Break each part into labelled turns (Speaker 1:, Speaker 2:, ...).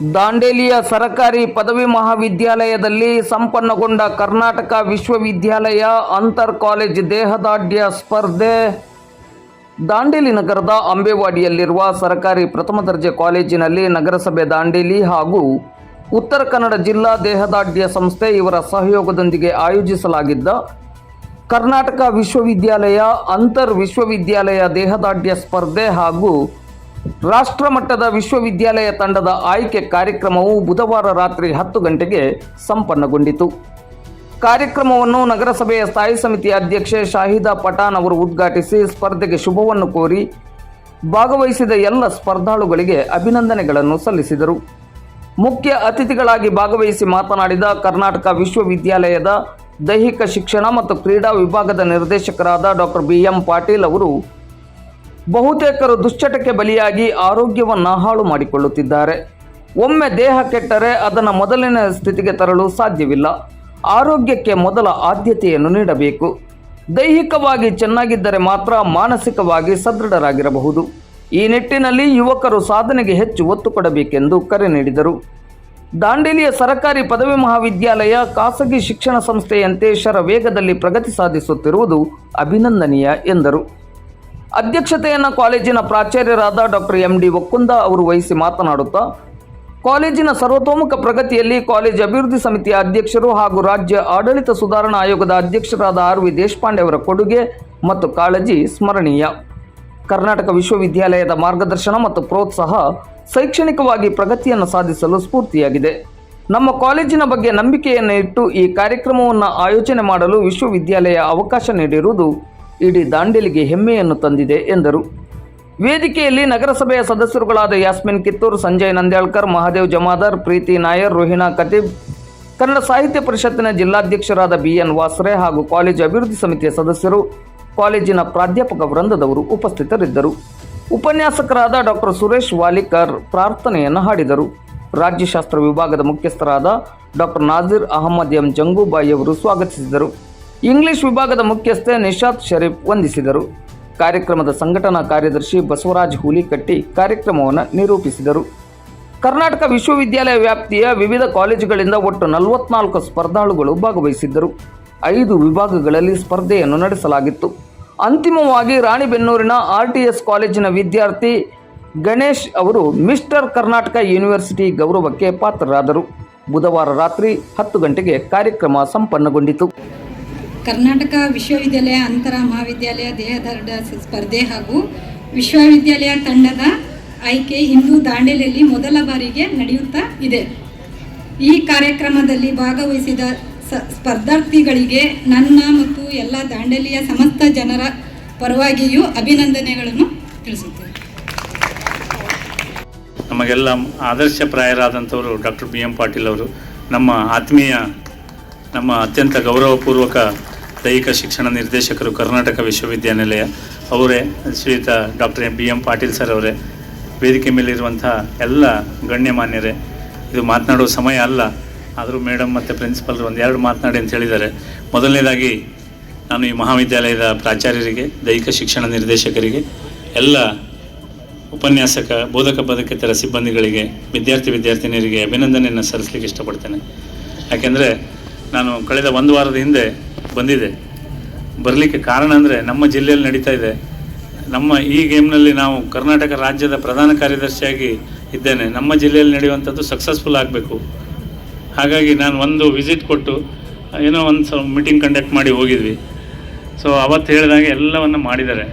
Speaker 1: ದಾಂಡೇಲಿಯ ಸರಕಾರಿ ಪದವಿ ಮಹಾವಿದ್ಯಾಲಯದಲ್ಲಿ ಸಂಪನ್ನಗೊಂಡ ಕರ್ನಾಟಕ ವಿಶ್ವವಿದ್ಯಾಲಯ ಅಂತರ್ ಕಾಲೇಜ್ ದೇಹದಾಢ್ಯ ಸ್ಪರ್ಧೆ. ದಾಂಡೇಲಿ ನಗರದ ಅಂಬೇವಾಡಿಯಲ್ಲಿರುವ ಸರಕಾರಿ ಪ್ರಥಮ ದರ್ಜೆ ಕಾಲೇಜಿನಲ್ಲಿ ನಗರಸಭೆ ದಾಂಡೇಲಿ ಹಾಗೂ ಉತ್ತರ ಕನ್ನಡ ಜಿಲ್ಲಾ ದೇಹದಾಢ್ಯ ಸಂಸ್ಥೆ ಇವರ ಸಹಯೋಗದೊಂದಿಗೆ ಆಯೋಜಿಸಲಾಗಿದ್ದ ಕರ್ನಾಟಕ ವಿಶ್ವವಿದ್ಯಾಲಯ ಅಂತರ್ ವಿಶ್ವವಿದ್ಯಾಲಯ ದೇಹದಾಢ್ಯ ಸ್ಪರ್ಧೆ ಹಾಗೂ ರಾಷ್ಟ್ರಮಟ್ಟದ ವಿಶ್ವವಿದ್ಯಾಲಯ ತಂಡದ ಆಯ್ಕೆ ಕಾರ್ಯಕ್ರಮವು ಬುಧವಾರ ರಾತ್ರಿ ಹತ್ತು ಗಂಟೆಗೆ ಸಂಪನ್ನಗೊಂಡಿತು. ಕಾರ್ಯಕ್ರಮವನ್ನು ನಗರಸಭೆಯ ಸ್ಥಾಯಿ ಸಮಿತಿ ಅಧ್ಯಕ್ಷೆ ಶಾಹಿದಾ ಪಠಾನ್ ಅವರು ಉದ್ಘಾಟಿಸಿ ಸ್ಪರ್ಧೆಗೆ ಶುಭವನ್ನು ಕೋರಿ ಭಾಗವಹಿಸಿದ ಎಲ್ಲ ಸ್ಪರ್ಧಾಳುಗಳಿಗೆ ಅಭಿನಂದನೆಗಳನ್ನು ಸಲ್ಲಿಸಿದರು. ಮುಖ್ಯ ಅತಿಥಿಗಳಾಗಿ ಭಾಗವಹಿಸಿ ಮಾತನಾಡಿದ ಕರ್ನಾಟಕ ವಿಶ್ವವಿದ್ಯಾಲಯದ ದೈಹಿಕ ಶಿಕ್ಷಣ ಮತ್ತು ಕ್ರೀಡಾ ವಿಭಾಗದ ನಿರ್ದೇಶಕರಾದ ಡಾಕ್ಟರ್ ಬಿ ಎಂ ಪಾಟೀಲ್ ಅವರು ಬಹುತೇಕರು ದುಶ್ಚಟಕ್ಕೆ ಬಲಿಯಾಗಿ ಆರೋಗ್ಯವನ್ನು ಹಾಳು ಮಾಡಿಕೊಳ್ಳುತ್ತಿದ್ದಾರೆ. ಒಮ್ಮೆ ದೇಹ ಕೆಟ್ಟರೆ ಅದನ್ನು ಮೊದಲಿನ ಸ್ಥಿತಿಗೆ ತರಲು ಸಾಧ್ಯವಿಲ್ಲ. ಆರೋಗ್ಯಕ್ಕೆ ಮೊದಲ ಆದ್ಯತೆಯನ್ನು ನೀಡಬೇಕು. ದೈಹಿಕವಾಗಿ ಚೆನ್ನಾಗಿದ್ದರೆ ಮಾತ್ರ ಮಾನಸಿಕವಾಗಿ ಸದೃಢರಾಗಿರಬಹುದು. ಈ ನಿಟ್ಟಿನಲ್ಲಿ ಯುವಕರು ಸಾಧನೆಗೆ ಹೆಚ್ಚು ಒತ್ತು ಕೊಡಬೇಕೆಂದು ಕರೆ ನೀಡಿದರು. ದಾಂಡೇಲಿಯ ಸರಕಾರಿ ಪದವಿ ಮಹಾವಿದ್ಯಾಲಯ ಖಾಸಗಿ ಶಿಕ್ಷಣ ಸಂಸ್ಥೆಯಂತೆ ಶರ ವೇಗದಲ್ಲಿ ಪ್ರಗತಿ ಸಾಧಿಸುತ್ತಿರುವುದು ಅಭಿನಂದನೀಯ ಎಂದರು. ಅಧ್ಯಕ್ಷತೆಯನ್ನು ಕಾಲೇಜಿನ ಪ್ರಾಚಾರ್ಯರಾದ ಡಾಕ್ಟರ್ ಎಂ ಡಿ ಒಕ್ಕುಂದ ಅವರು ವಹಿಸಿ ಮಾತನಾಡುತ್ತಾ, ಕಾಲೇಜಿನ ಸರ್ವತೋಮುಖ ಪ್ರಗತಿಯಲ್ಲಿ ಕಾಲೇಜ್ ಅಭಿವೃದ್ಧಿ ಸಮಿತಿಯ ಅಧ್ಯಕ್ಷರು ಹಾಗೂ ರಾಜ್ಯ ಆಡಳಿತ ಸುಧಾರಣಾ ಆಯೋಗದ ಅಧ್ಯಕ್ಷರಾದ ಆರ್ ವಿ ದೇಶಪಾಂಡೆ ಅವರ ಕೊಡುಗೆ ಮತ್ತು ಕಾಳಜಿ ಸ್ಮರಣೀಯ. ಕರ್ನಾಟಕ ವಿಶ್ವವಿದ್ಯಾಲಯದ ಮಾರ್ಗದರ್ಶನ ಮತ್ತು ಪ್ರೋತ್ಸಾಹ ಶೈಕ್ಷಣಿಕವಾಗಿ ಪ್ರಗತಿಯನ್ನು ಸಾಧಿಸಲು ಸ್ಫೂರ್ತಿಯಾಗಿದೆ. ನಮ್ಮ ಕಾಲೇಜಿನ ಬಗ್ಗೆ ನಂಬಿಕೆಯನ್ನು ಇಟ್ಟು ಈ ಕಾರ್ಯಕ್ರಮವನ್ನು ಆಯೋಜನೆ ಮಾಡಲು ವಿಶ್ವವಿದ್ಯಾಲಯ ಅವಕಾಶ ನೀಡಿರುವುದು ಇಡೀ ದಾಂಡೇಲಿಗೆ ಹೆಮ್ಮೆಯನ್ನು ತಂದಿದೆ ಎಂದರು. ವೇದಿಕೆಯಲ್ಲಿ ನಗರಸಭೆಯ ಸದಸ್ಯರುಗಳಾದ ಯಾಸ್ಮಿನ್ ಕಿತ್ತೂರ್, ಸಂಜಯ್ ನಂದ್ಯಾಳ್ಕರ್, ಮಹಾದೇವ್ ಜಮಾದಾರ್, ಪ್ರೀತಿ ನಾಯರ್, ರೋಹಿಣಾ ಕತೀಬ್ ಕನ್ನಡ ಸಾಹಿತ್ಯ ಪರಿಷತ್ತಿನ ಜಿಲ್ಲಾಧ್ಯಕ್ಷರಾದ ಬಿಎನ್ ವಾಸ್ರೆ ಹಾಗೂ ಕಾಲೇಜು ಅಭಿವೃದ್ಧಿ ಸಮಿತಿಯ ಸದಸ್ಯರು, ಕಾಲೇಜಿನ ಪ್ರಾಧ್ಯಾಪಕ ವೃಂದದವರು ಉಪಸ್ಥಿತರಿದ್ದರು. ಉಪನ್ಯಾಸಕರಾದ ಡಾಕ್ಟರ್ ಸುರೇಶ್ ವಾಲಿಕರ್ ಪ್ರಾರ್ಥನೆಯನ್ನು ಹಾಡಿದರು. ರಾಜ್ಯಶಾಸ್ತ್ರ ವಿಭಾಗದ ಮುಖ್ಯಸ್ಥರಾದ ಡಾಕ್ಟರ್ ನಾಜೀರ್ ಅಹಮದ್ ಎಂ ಜಂಗೂಬಾಯಿ ಅವರು ಸ್ವಾಗತಿಸಿದರು. ಇಂಗ್ಲಿಷ್ ವಿಭಾಗದ ಮುಖ್ಯಸ್ಥೆ ನಿಶಾತ್ ಶರೀಫ್ ವಂದಿಸಿದರು. ಕಾರ್ಯಕ್ರಮದ ಸಂಘಟನಾ ಕಾರ್ಯದರ್ಶಿ ಬಸವರಾಜ್ ಹುಲಿಕಟ್ಟಿ ಕಾರ್ಯಕ್ರಮವನ್ನು ನಿರೂಪಿಸಿದರು. ಕರ್ನಾಟಕ ವಿಶ್ವವಿದ್ಯಾಲಯ ವ್ಯಾಪ್ತಿಯ ವಿವಿಧ ಕಾಲೇಜುಗಳಿಂದ ಒಟ್ಟು ನಲವತ್ನಾಲ್ಕು ಸ್ಪರ್ಧಾಳುಗಳು ಭಾಗವಹಿಸಿದ್ದರು. ಐದು ವಿಭಾಗಗಳಲ್ಲಿ ಸ್ಪರ್ಧೆಯನ್ನು ನಡೆಸಲಾಗಿತ್ತು. ಅಂತಿಮವಾಗಿ ರಾಣಿಬೆನ್ನೂರಿನ ಆರ್ ಟಿ ಎಸ್ ಕಾಲೇಜಿನ ವಿದ್ಯಾರ್ಥಿ ಗಣೇಶ್ ಅವರು ಮಿಸ್ಟರ್ ಕರ್ನಾಟಕ ಯೂನಿವರ್ಸಿಟಿ ಗೌರವಕ್ಕೆ ಪಾತ್ರರಾದರು. ಬುಧವಾರ ರಾತ್ರಿ ಹತ್ತು ಗಂಟೆಗೆ ಕಾರ್ಯಕ್ರಮ ಸಂಪನ್ನಗೊಂಡಿತು.
Speaker 2: ಕರ್ನಾಟಕ ವಿಶ್ವವಿದ್ಯಾಲಯ, ಅಂತರ ಮಹಾವಿದ್ಯಾಲಯ ದೇಹದಾರ್ಢ ಸ್ಪರ್ಧೆ ಹಾಗೂ ವಿಶ್ವವಿದ್ಯಾಲಯ ತಂಡದ ಆಯ್ಕೆ ಹಿಂದೂ ದಾಂಡೇಲಿಯಲ್ಲಿ ಮೊದಲ ಬಾರಿಗೆ ನಡೆಯುತ್ತಾ ಇದೆ. ಈ ಕಾರ್ಯಕ್ರಮದಲ್ಲಿ ಭಾಗವಹಿಸಿದ ಸ್ಪರ್ಧಾರ್ಥಿಗಳಿಗೆ ನನ್ನ ಮತ್ತು ಎಲ್ಲ ದಾಂಡೇಲಿಯ ಸಮಸ್ತ ಜನರ ಪರವಾಗಿಯೂ ಅಭಿನಂದನೆಗಳನ್ನು ತಿಳಿಸುತ್ತೇನೆ.
Speaker 3: ನಮಗೆಲ್ಲ ಆದರ್ಶಪ್ರಾಯರಾದಂಥವರು ಡಾಕ್ಟರ್ ಬಿ ಎಂ ಪಾಟೀಲ್ ಅವರು, ನಮ್ಮ ಆತ್ಮೀಯ, ನಮ್ಮ ಅತ್ಯಂತ ಗೌರವಪೂರ್ವಕ ದೈಹಿಕ ಶಿಕ್ಷಣ ನಿರ್ದೇಶಕರು ಕರ್ನಾಟಕ ವಿಶ್ವವಿದ್ಯಾನಿಲಯ ಅವರೇ, ಶ್ರೀಯುತ doctor B M Patil sir ಅವರೇ, ವೇದಿಕೆ ಮೇಲಿರುವಂಥ ಎಲ್ಲ ಗಣ್ಯಮಾನ್ಯರೇ, ಇದು ಮಾತನಾಡುವ ಸಮಯ ಅಲ್ಲ, ಆದರೂ ಮೇಡಮ್ ಮತ್ತು ಪ್ರಿನ್ಸಿಪಲ್ರು ಒಂದೆರಡು ಮಾತನಾಡಿ ಅಂತ ಹೇಳಿದ್ದಾರೆ. ಮೊದಲನೇದಾಗಿ, ನಾನು ಈ ಮಹಾವಿದ್ಯಾಲಯದ ಪ್ರಾಚಾರ್ಯರಿಗೆ, ದೈಹಿಕ ಶಿಕ್ಷಣ ನಿರ್ದೇಶಕರಿಗೆ, ಎಲ್ಲ ಉಪನ್ಯಾಸಕ, ಬೋಧಕ ಬೋಧಕೇತರ ಸಿಬ್ಬಂದಿಗಳಿಗೆ, ವಿದ್ಯಾರ್ಥಿ ವಿದ್ಯಾರ್ಥಿನಿಯರಿಗೆ ಅಭಿನಂದನೆಯನ್ನು ಸಲ್ಲಿಸಲಿಕ್ಕೆ ಇಷ್ಟಪಡ್ತೇನೆ. ಯಾಕೆಂದರೆ, ನಾನು ಕಳೆದ ಒಂದು ವಾರದ ಹಿಂದೆ ಬಂದಿದ್ದೆ ಬರಲಿಕ್ಕೆ ಕಾರಣ ಅಂದರೆ ನಮ್ಮ ಜಿಲ್ಲೆಯಲ್ಲಿ ನಡೀತಾ ಇದೆ. ನಮ್ಮ ಈ ಗೇಮ್ನಲ್ಲಿ ನಾವು ಕರ್ನಾಟಕ ರಾಜ್ಯದ ಪ್ರಧಾನ ಕಾರ್ಯದರ್ಶಿಯಾಗಿ ಇದ್ದೇನೆ. ನಮ್ಮ ಜಿಲ್ಲೆಯಲ್ಲಿ ನಡೆಯುವಂಥದ್ದು ಸಕ್ಸಸ್ಫುಲ್ ಆಗಬೇಕು. ಹಾಗಾಗಿ ನಾನು ಒಂದು ವಿಸಿಟ್ ಕೊಟ್ಟು, ಏನೋ ಒಂದು ಮೀಟಿಂಗ್ ಕಂಡಕ್ಟ್ ಮಾಡಿ ಹೋಗಿದ್ವಿ. ಸೊ ಅವತ್ತು ಹೇಳಿದಾಗ ಎಲ್ಲವನ್ನು ಮಾಡಿದ್ದಾರೆ.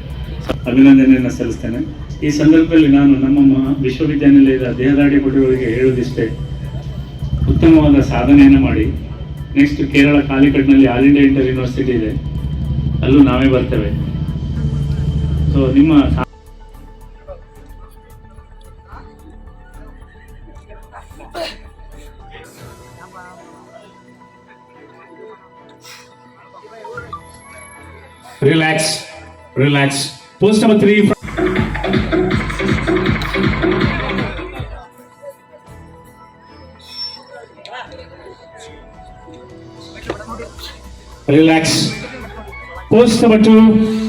Speaker 3: ಅಭಿನಂದನೆಯನ್ನು ಸಲ್ಲಿಸ್ತೇನೆ. ಈ ಸಂದರ್ಭದಲ್ಲಿ ನಾನು ನಮ್ಮ ವಿಶ್ವವಿದ್ಯಾನಿಲಯದ ದೇಹದಾಡಿ ಕೊಡುವವರಿಗೆ ಹೇಳುವುದಿಷ್ಟೇ. ಉತ್ತಮವಾದ ಸಾಧನೆಯನ್ನು ಮಾಡಿ. ನೆಕ್ಸ್ಟ್ ಕೇರಳ ಕಾಲಿಕಟ್ನಲ್ಲಿ ಆಲ್ ಇಂಡಿಯಾ ಇಂಟರ್ ಯೂನಿವರ್ಸಿಟಿ ಇದೆ. ಅಲ್ಲೂ ನಾವೇ ಬರ್ತೇವೆ. ಸೊ ನಿಮ್ಮ relax
Speaker 4: relax post number number Relax. Post number two.